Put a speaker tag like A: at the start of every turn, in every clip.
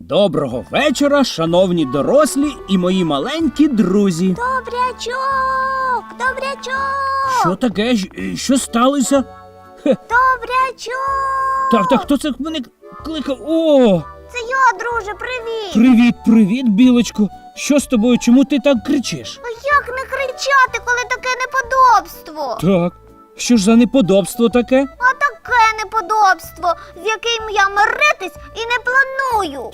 A: Доброго вечора, шановні дорослі і мої маленькі друзі.
B: Добрячок, добрячок,
A: Що таке? Е, Що сталося?
B: добрячок.
A: Так, так, хто це мене кликав? О,
B: Це я, друже, привіт.
A: привіт, привіт, білочко. Що з тобою? Чому ти так кричиш?
B: А як не кричати, коли таке неподобство?
A: Так. Що ж за неподобство таке?
B: А таке неподобство, з яким я миритись і не планую.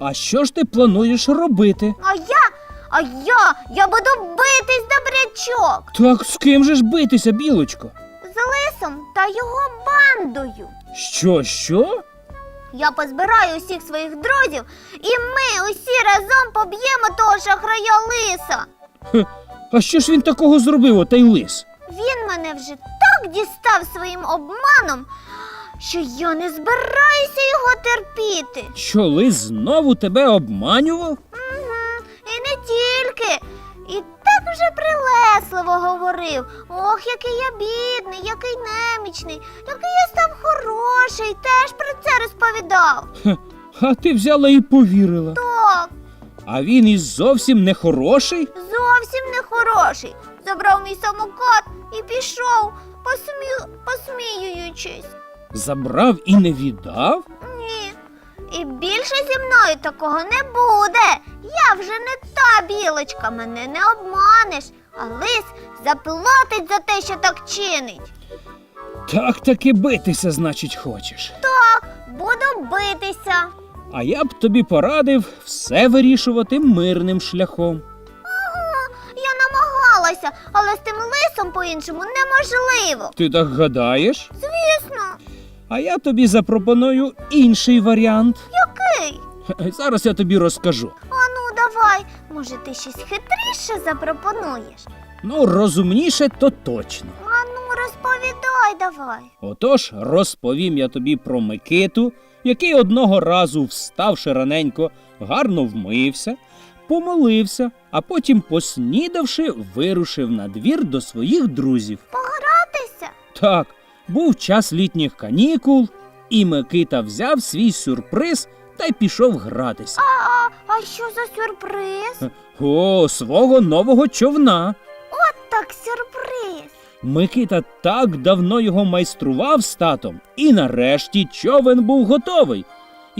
A: А що ж ти плануєш робити?
B: А я, а я, я буду битись, добрячок.
A: Так з ким же ж битися, білочко?
B: З лисом та його бандою.
A: Що, що?
B: Я позбираю усіх своїх друзів, і ми усі разом поб'ємо того шахрая лиса.
A: Хе, а що ж він такого зробив, отай лис?
B: Він мене вже так дістав своїм обманом, що я не збираюся його терпіти.
A: Що лис знову тебе обманював?
B: Угу. І не тільки. І так вже прилесливо говорив. Ох, який я бідний, який немічний, який я став хороший, теж про це розповідав.
A: Хе, а ти взяла і повірила.
B: Так,
A: А він і зовсім не хороший?
B: зовсім не хороший. Забрав мій самокат і пішов, посмі... посміюючись.
A: Забрав і не віддав?
B: Ні. І більше зі мною такого не буде. Я вже не та білочка, мене не обманеш, а лис заплатить за те, що так чинить.
A: Так таки битися, значить, хочеш.
B: Так, буду битися.
A: А я б тобі порадив все вирішувати мирним шляхом.
B: Ага, але з тим лисом по-іншому неможливо.
A: Ти так гадаєш?
B: Звісно,
A: А я тобі запропоную інший варіант.
B: який?
A: Зараз я тобі розкажу.
B: Ану, давай. Може, ти щось хитріше запропонуєш?
A: Ну, розумніше, то точно.
B: Ану, розповідай давай.
A: Отож, розповім я тобі про Микиту, який одного разу, вставши раненько, гарно вмився, помолився, а потім, поснідавши, вирушив на двір до своїх друзів.
B: Погратися?
A: Так, був час літніх канікул, і Микита взяв свій сюрприз та й пішов гратися.
B: А, а що за сюрприз?
A: О, свого нового човна.
B: От Так, сюрприз.
A: Микита так давно його майстрував з татом, і нарешті човен був готовий.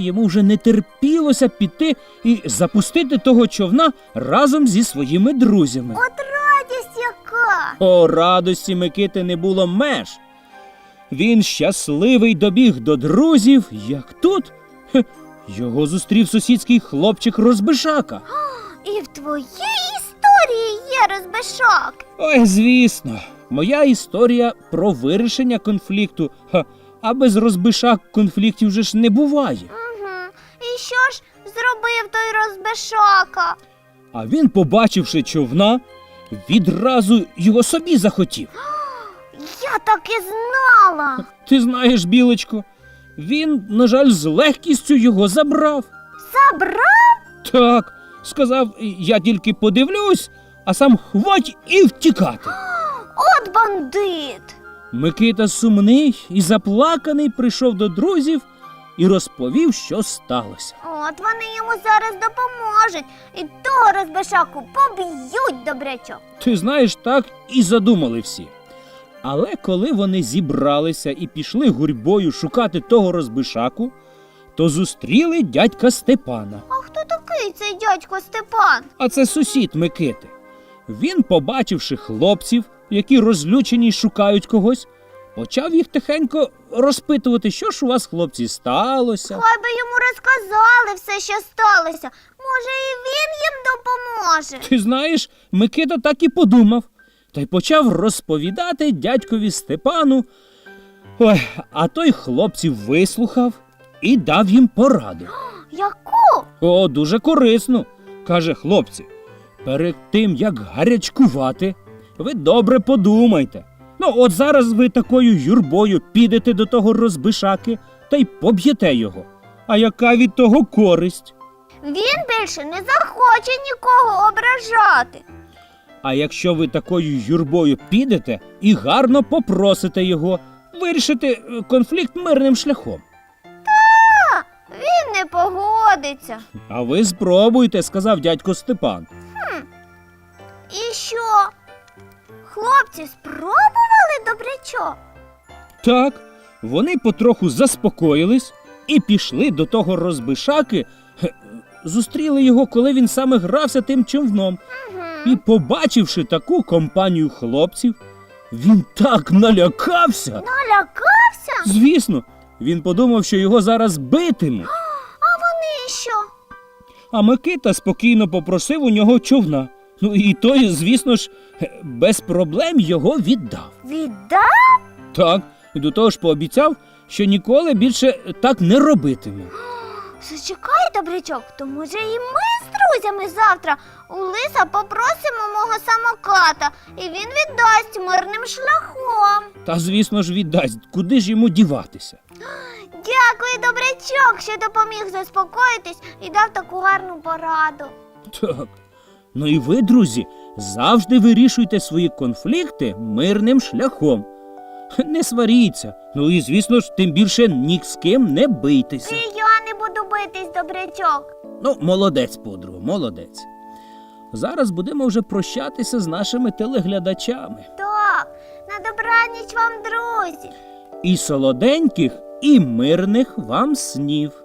A: І Йому вже не терпілося піти і запустити того човна разом зі своїми друзями.
B: От радість яка.
A: О радості Микити не було меж. Він щасливий добіг до друзів, як тут хе, його зустрів сусідський хлопчик розбишака.
B: І в твоїй історії є розбишак.
A: Ой, звісно, моя історія про вирішення конфлікту. Ха, а без розбишак конфліктів же ж не буває.
B: Що ж зробив той розбишака?
A: А він, побачивши човна, відразу його собі захотів.
B: Я так і знала.
A: Ти знаєш, білочко, він, на жаль, з легкістю його забрав.
B: Забрав?
A: Так, сказав, я тільки подивлюсь, а сам хвать і втікати.
B: От бандит.
A: Микита сумний і заплаканий прийшов до друзів і розповів, що сталося.
B: От вони йому зараз допоможуть. І того розбишаку поб'ють добрячок.
A: Ти знаєш, так і задумали всі. Але коли вони зібралися і пішли гурьбою шукати того розбишаку, то зустріли дядька Степана.
B: А хто такий цей дядько Степан?
A: А це сусід Микити. Він, побачивши хлопців, які розлючені й шукають когось, почав їх тихенько розпитувати, що ж у вас, хлопці, сталося.
B: Хай би йому розказали все, що сталося. Може, і він їм допоможе.
A: Ти знаєш, Микита так і подумав, та й почав розповідати дядькові Степану. Ой, а той хлопців вислухав і дав їм пораду.
B: Яку?
A: О, дуже корисно, каже хлопці. Перед тим, як гарячкувати, ви добре подумайте. Ну, от зараз ви такою юрбою підете до того розбишаки та й поб'єте його. А яка від того користь?
B: Він більше не захоче нікого ображати.
A: А якщо ви такою юрбою підете і гарно попросите його вирішити е, конфлікт мирним шляхом.
B: Та, Він не погодиться.
A: А ви спробуйте, сказав дядько Степан.
B: Хм, І що? Хлопці спробували добрячок?
A: Так, вони потроху заспокоїлись і пішли до того розбишаки. Зустріли його, коли він саме грався тим човном. І, побачивши таку компанію хлопців, він так налякався.
B: Налякався?
A: Звісно, він подумав, що його зараз битимуть.
B: А вони що?
A: А Микита спокійно попросив у нього човна. Ну і той, звісно ж, без проблем його віддав.
B: Віддав?
A: Так, і до того ж пообіцяв, що ніколи більше так не робитиме.
B: Зачекай, добрячок, то може і ми з друзями завтра у лиса попросимо мого самоката, і він віддасть мирним шляхом.
A: Та, звісно ж, віддасть, куди ж йому діватися.
B: Дякую, добрячок, що допоміг заспокоїтись і дав таку гарну пораду.
A: Так. Ну і ви, друзі, завжди вирішуйте свої конфлікти мирним шляхом. Не сваріться. Ну і, звісно ж, тим більше ні з ким не бийтеся.
B: І я не буду битись, добрячок.
A: Ну, молодець, подруга, молодець. Зараз будемо вже прощатися з нашими телеглядачами.
B: Так, на добраніч вам, друзі.
A: І солоденьких, і мирних вам снів.